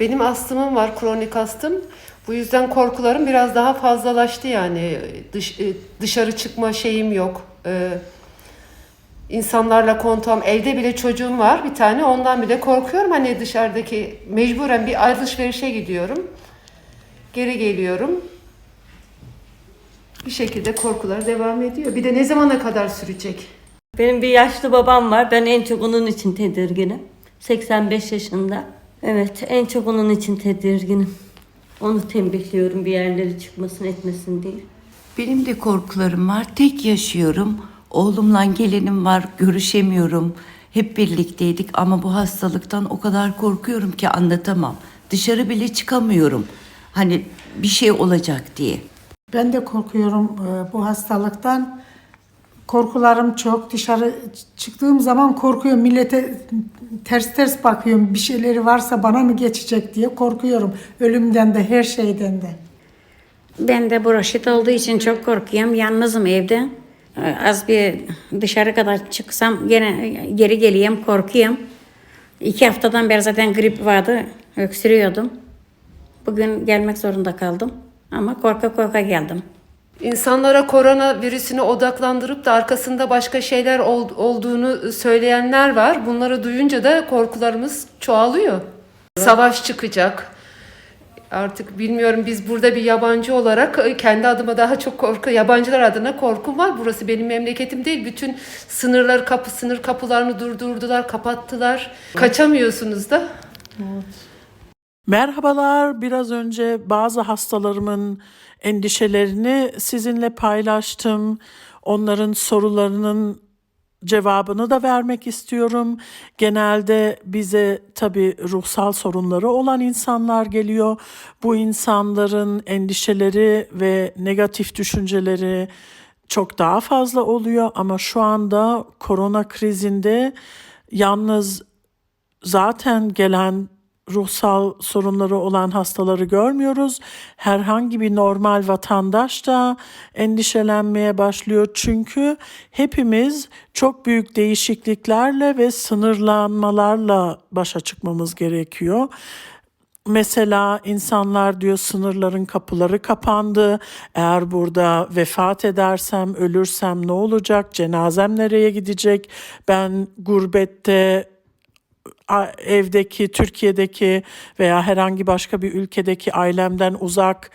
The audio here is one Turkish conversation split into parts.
Benim astımım var, kronik astım. Bu yüzden korkularım biraz daha fazlalaştı yani. Dış, e, dışarı çıkma şeyim yok. Ee, insanlarla kontam, evde bile çocuğum var bir tane. Ondan bile korkuyorum. Hani dışarıdaki mecburen bir alışverişe gidiyorum. Geri geliyorum. Bir şekilde korkular devam ediyor. Bir de ne zamana kadar sürecek? Benim bir yaşlı babam var. Ben en çok onun için tedirginim. 85 yaşında. Evet, en çok onun için tedirginim. Onu tembihliyorum bir yerlere çıkmasın etmesin diye. Benim de korkularım var. Tek yaşıyorum. Oğlumla gelinim var. Görüşemiyorum. Hep birlikteydik ama bu hastalıktan o kadar korkuyorum ki anlatamam. Dışarı bile çıkamıyorum. Hani bir şey olacak diye. Ben de korkuyorum e, bu hastalıktan. Korkularım çok. Dışarı çıktığım zaman korkuyorum. Millete ters ters bakıyorum. Bir şeyleri varsa bana mı geçecek diye korkuyorum. Ölümden de her şeyden de. Ben de broşit olduğu için çok korkuyorum. Yalnızım evde. Az bir dışarı kadar çıksam gene geri geleyim korkuyorum. İki haftadan beri zaten grip vardı. Öksürüyordum. Bugün gelmek zorunda kaldım. Ama korka korka geldim. İnsanlara korona virüsüne odaklandırıp da arkasında başka şeyler ol- olduğunu söyleyenler var. Bunları duyunca da korkularımız çoğalıyor. Savaş çıkacak. Artık bilmiyorum biz burada bir yabancı olarak e, kendi adıma daha çok korku, yabancılar adına korkum var. Burası benim memleketim değil. Bütün sınırları kapı sınır kapılarını durdurdular, kapattılar. Kaçamıyorsunuz da. Merhabalar. Biraz önce bazı hastalarımın endişelerini sizinle paylaştım. Onların sorularının cevabını da vermek istiyorum. Genelde bize tabii ruhsal sorunları olan insanlar geliyor. Bu insanların endişeleri ve negatif düşünceleri çok daha fazla oluyor ama şu anda korona krizinde yalnız zaten gelen ruhsal sorunları olan hastaları görmüyoruz. Herhangi bir normal vatandaş da endişelenmeye başlıyor. Çünkü hepimiz çok büyük değişikliklerle ve sınırlanmalarla başa çıkmamız gerekiyor. Mesela insanlar diyor sınırların kapıları kapandı. Eğer burada vefat edersem, ölürsem ne olacak? Cenazem nereye gidecek? Ben gurbette evdeki, Türkiye'deki veya herhangi başka bir ülkedeki ailemden uzak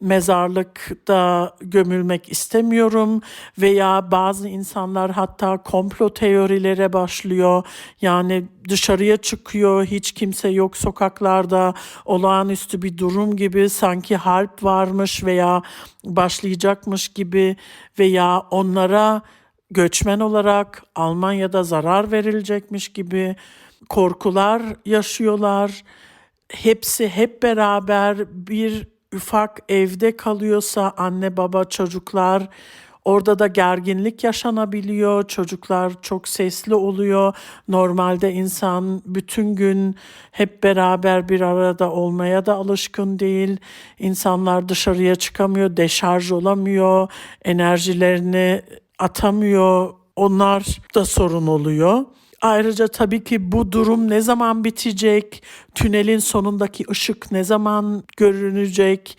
mezarlıkta gömülmek istemiyorum veya bazı insanlar hatta komplo teorilere başlıyor. Yani dışarıya çıkıyor, hiç kimse yok sokaklarda, olağanüstü bir durum gibi sanki harp varmış veya başlayacakmış gibi veya onlara göçmen olarak Almanya'da zarar verilecekmiş gibi korkular yaşıyorlar. Hepsi hep beraber bir ufak evde kalıyorsa anne baba çocuklar orada da gerginlik yaşanabiliyor. Çocuklar çok sesli oluyor. Normalde insan bütün gün hep beraber bir arada olmaya da alışkın değil. İnsanlar dışarıya çıkamıyor, deşarj olamıyor, enerjilerini atamıyor. Onlar da sorun oluyor. Ayrıca tabii ki bu durum ne zaman bitecek? Tünelin sonundaki ışık ne zaman görünecek?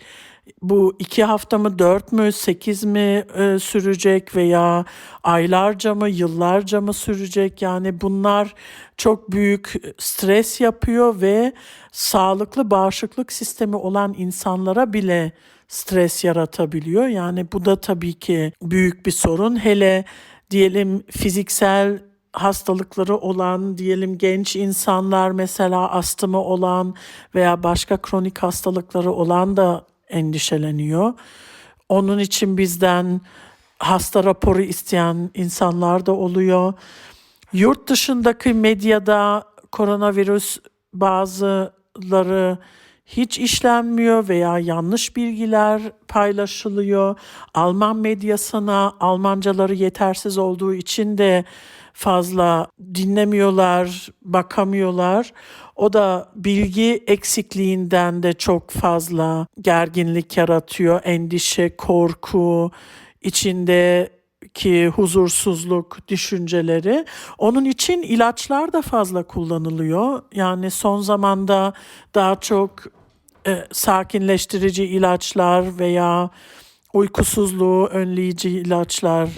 Bu iki hafta mı, dört mü, sekiz mi e, sürecek veya aylarca mı, yıllarca mı sürecek? Yani bunlar çok büyük stres yapıyor ve sağlıklı bağışıklık sistemi olan insanlara bile stres yaratabiliyor. Yani bu da tabii ki büyük bir sorun. Hele diyelim fiziksel hastalıkları olan diyelim genç insanlar mesela astımı olan veya başka kronik hastalıkları olan da endişeleniyor. Onun için bizden hasta raporu isteyen insanlar da oluyor. Yurt dışındaki medyada koronavirüs bazıları hiç işlenmiyor veya yanlış bilgiler paylaşılıyor. Alman medyasına Almancaları yetersiz olduğu için de fazla dinlemiyorlar, bakamıyorlar. O da bilgi eksikliğinden de çok fazla gerginlik yaratıyor. Endişe, korku, içinde ki huzursuzluk düşünceleri. Onun için ilaçlar da fazla kullanılıyor. Yani son zamanda daha çok e, sakinleştirici ilaçlar veya uykusuzluğu önleyici ilaçlar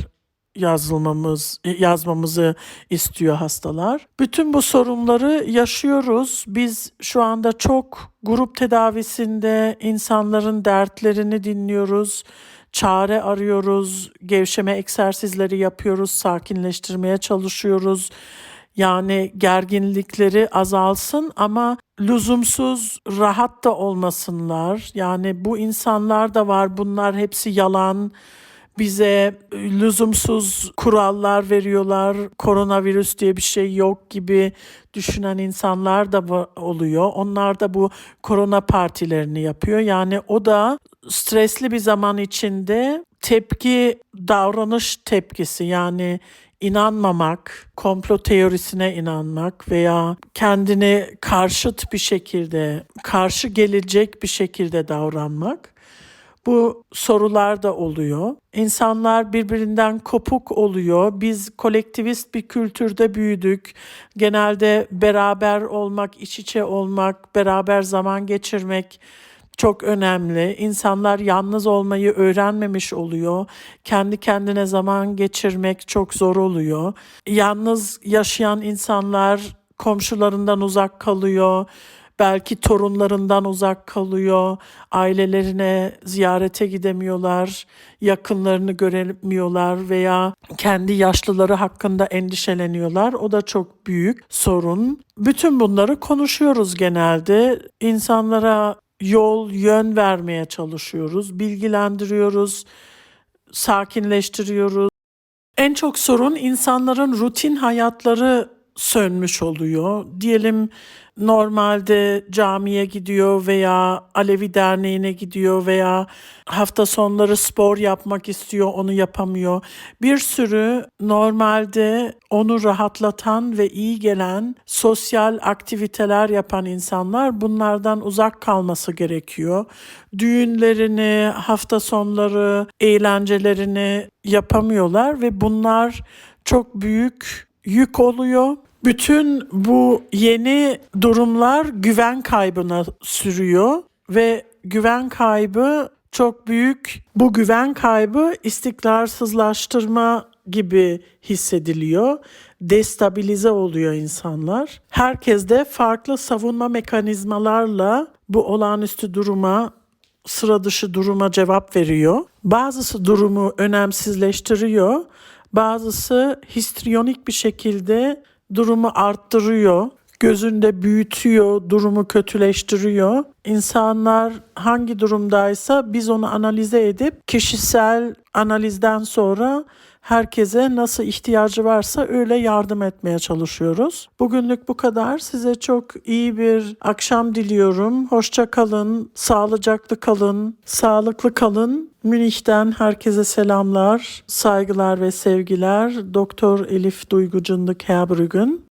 yazılmamız yazmamızı istiyor hastalar. Bütün bu sorunları yaşıyoruz. Biz şu anda çok grup tedavisinde insanların dertlerini dinliyoruz. Çare arıyoruz, gevşeme egzersizleri yapıyoruz, sakinleştirmeye çalışıyoruz. Yani gerginlikleri azalsın ama lüzumsuz rahat da olmasınlar. Yani bu insanlar da var. Bunlar hepsi yalan bize lüzumsuz kurallar veriyorlar. Koronavirüs diye bir şey yok gibi düşünen insanlar da oluyor. Onlar da bu korona partilerini yapıyor. Yani o da stresli bir zaman içinde tepki, davranış tepkisi yani inanmamak, komplo teorisine inanmak veya kendini karşıt bir şekilde, karşı gelecek bir şekilde davranmak. Bu sorular da oluyor. İnsanlar birbirinden kopuk oluyor. Biz kolektivist bir kültürde büyüdük. Genelde beraber olmak, iç içe olmak, beraber zaman geçirmek çok önemli. İnsanlar yalnız olmayı öğrenmemiş oluyor. Kendi kendine zaman geçirmek çok zor oluyor. Yalnız yaşayan insanlar komşularından uzak kalıyor. Belki torunlarından uzak kalıyor, ailelerine ziyarete gidemiyorlar, yakınlarını göremiyorlar veya kendi yaşlıları hakkında endişeleniyorlar. O da çok büyük sorun. Bütün bunları konuşuyoruz genelde. İnsanlara yol, yön vermeye çalışıyoruz, bilgilendiriyoruz, sakinleştiriyoruz. En çok sorun insanların rutin hayatları sönmüş oluyor. Diyelim normalde camiye gidiyor veya Alevi derneğine gidiyor veya hafta sonları spor yapmak istiyor, onu yapamıyor. Bir sürü normalde onu rahatlatan ve iyi gelen sosyal aktiviteler yapan insanlar bunlardan uzak kalması gerekiyor. Düğünlerini, hafta sonları, eğlencelerini yapamıyorlar ve bunlar çok büyük yük oluyor. Bütün bu yeni durumlar güven kaybına sürüyor ve güven kaybı çok büyük. Bu güven kaybı istikrarsızlaştırma gibi hissediliyor. Destabilize oluyor insanlar. Herkes de farklı savunma mekanizmalarla bu olağanüstü duruma sıra dışı duruma cevap veriyor. Bazısı durumu önemsizleştiriyor. Bazısı histriyonik bir şekilde durumu arttırıyor. Gözünde büyütüyor, durumu kötüleştiriyor. İnsanlar hangi durumdaysa biz onu analize edip kişisel analizden sonra herkese nasıl ihtiyacı varsa öyle yardım etmeye çalışıyoruz. Bugünlük bu kadar. Size çok iyi bir akşam diliyorum. Hoşça kalın, sağlıcaklı kalın, sağlıklı kalın. Münih'ten herkese selamlar, saygılar ve sevgiler. Doktor Elif Duygu Cındık Herbrüggen.